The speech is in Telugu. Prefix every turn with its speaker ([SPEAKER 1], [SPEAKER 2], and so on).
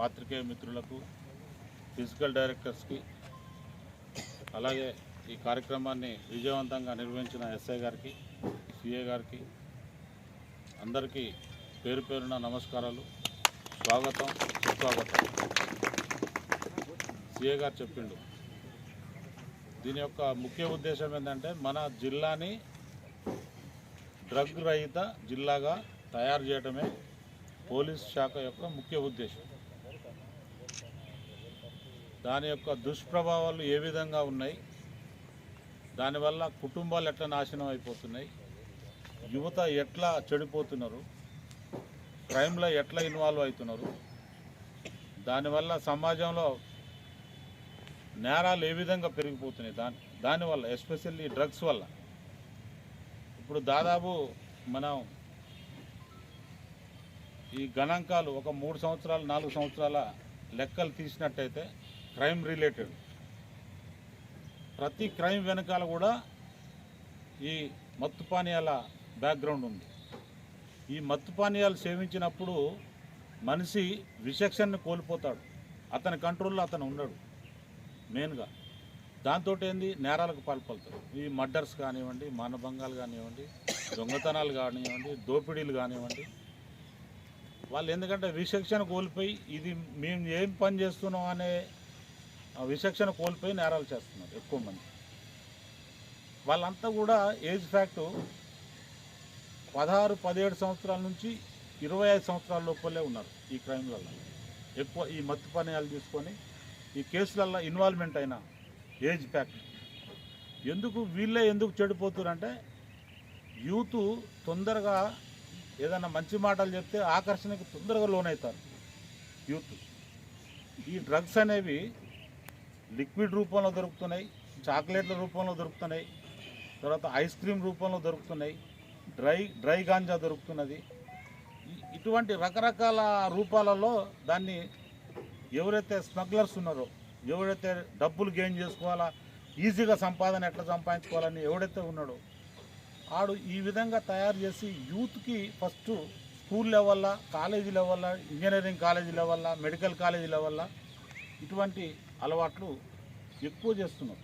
[SPEAKER 1] పాత్రికేయ మిత్రులకు ఫిజికల్ డైరెక్టర్స్కి అలాగే ఈ కార్యక్రమాన్ని విజయవంతంగా నిర్వహించిన ఎస్ఐ గారికి సిఏ గారికి అందరికీ పేరు పేరున నమస్కారాలు. స్వాగతం సుస్వాగతం. సిఏ గారు చెప్పిండు. దీని యొక్క ముఖ్య ఉద్దేశం ఏంటంటే మన జిల్లాని డ్రగ్ రహిత జిల్లాగా తయారు చేయడమే పోలీస్ శాఖ యొక్క ముఖ్య ఉద్దేశం. దాని యొక్క దుష్ప్రభావాలు ఏ విధంగా ఉన్నాయి? దానివల్ల కుటుంబాలు ఎట్లా నాశనం అయిపోతున్నాయి? యువత ఎట్లా చెడిపోతున్నారు? క్రైమ్లో ఎట్లా ఇన్వాల్వ్ అవుతున్నారు? దానివల్ల సమాజంలో నేరాలు ఏ విధంగా పెరిగిపోతున్నాయి? దాని దానివల్ల ఎస్పెషల్లీ డ్రగ్స్ వల్ల. ఇప్పుడు దాదాపు మనం ఈ గణాంకాలు ఒక మూడు సంవత్సరాలు నాలుగు సంవత్సరాల లెక్కలు తీసినట్టయితే క్రైమ్ రిలేటెడ్. ప్రతి క్రైమ్ వెనకాల కూడా ఈ మత్తు పానీయాల బ్యాక్గ్రౌండ్ ఉంది. ఈ మత్తు పానీయాలు సేవించినప్పుడు మనిషి విశక్షణను కోల్పోతాడు. అతని కంట్రోల్లో అతను ఉండడు. మెయిన్గా. దాంతో ఏంది? నేరాలకు పాల్పడతారు ఈ మర్డర్స్ కానివ్వండి మానభంగాలు కానివ్వండి దొంగతనాలు కానివ్వండి దోపిడీలు కానివ్వండి. వాళ్ళు ఎందుకంటే విచక్షణ కోల్పోయి ఇది మేము ఏం పని చేస్తున్నాం అనే విచక్షణ కోల్పోయి నేరాలు చేస్తున్నారు ఎక్కువ మంది. వాళ్ళంతా కూడా ఏజ్ ఫ్యాక్టు పదహారు పదిహేడు సంవత్సరాల నుంచి ఇరవై ఐదు సంవత్సరాల లోపలే ఉన్నారు ఈ క్రైమ్లలో ఎక్కువ ఈ మత్తు పానీయాలు తీసుకొని ఈ కేసులల్లో ఇన్వాల్వ్మెంట్ అయిన ఏజ్ ఫ్యాక్ట్. ఎందుకు వీళ్ళే ఎందుకు చెడిపోతున్నారంటే యూత్ తొందరగా ఏదైనా మంచి మాటలు చెప్తే ఆకర్షణకి తొందరగా లోనవుతారు యూత్. ఈ డ్రగ్స్ అనేవి లిక్విడ్ రూపంలో దొరుకుతున్నాయి చాక్లెట్ల రూపంలో దొరుకుతున్నాయి తర్వాత ఐస్ క్రీమ్ రూపంలో దొరుకుతున్నాయి డ్రై డ్రై గాంజా దొరుకుతున్నది. ఇటువంటి రకరకాల రూపాలలో దాన్ని ఎవరైతే స్మగ్లర్స్ ఉన్నారో ఎవరైతే డబ్బులు గెయిన్ చేసుకోవాలా ఈజీగా సంపాదన ఎట్లా సంపాదించుకోవాలని ఎవడైతే ఉన్నాడో ఆడు ఈ విధంగా తయారు చేసి యూత్కి ఫస్ట్ స్కూల్ లెవెల్లా కాలేజీ లెవెల్లో ఇంజనీరింగ్ కాలేజీ లెవెల్లా మెడికల్ కాలేజీ లెవెల్లా ఇటువంటి అలవాట్లు ఎక్కువ చేస్తున్నారు.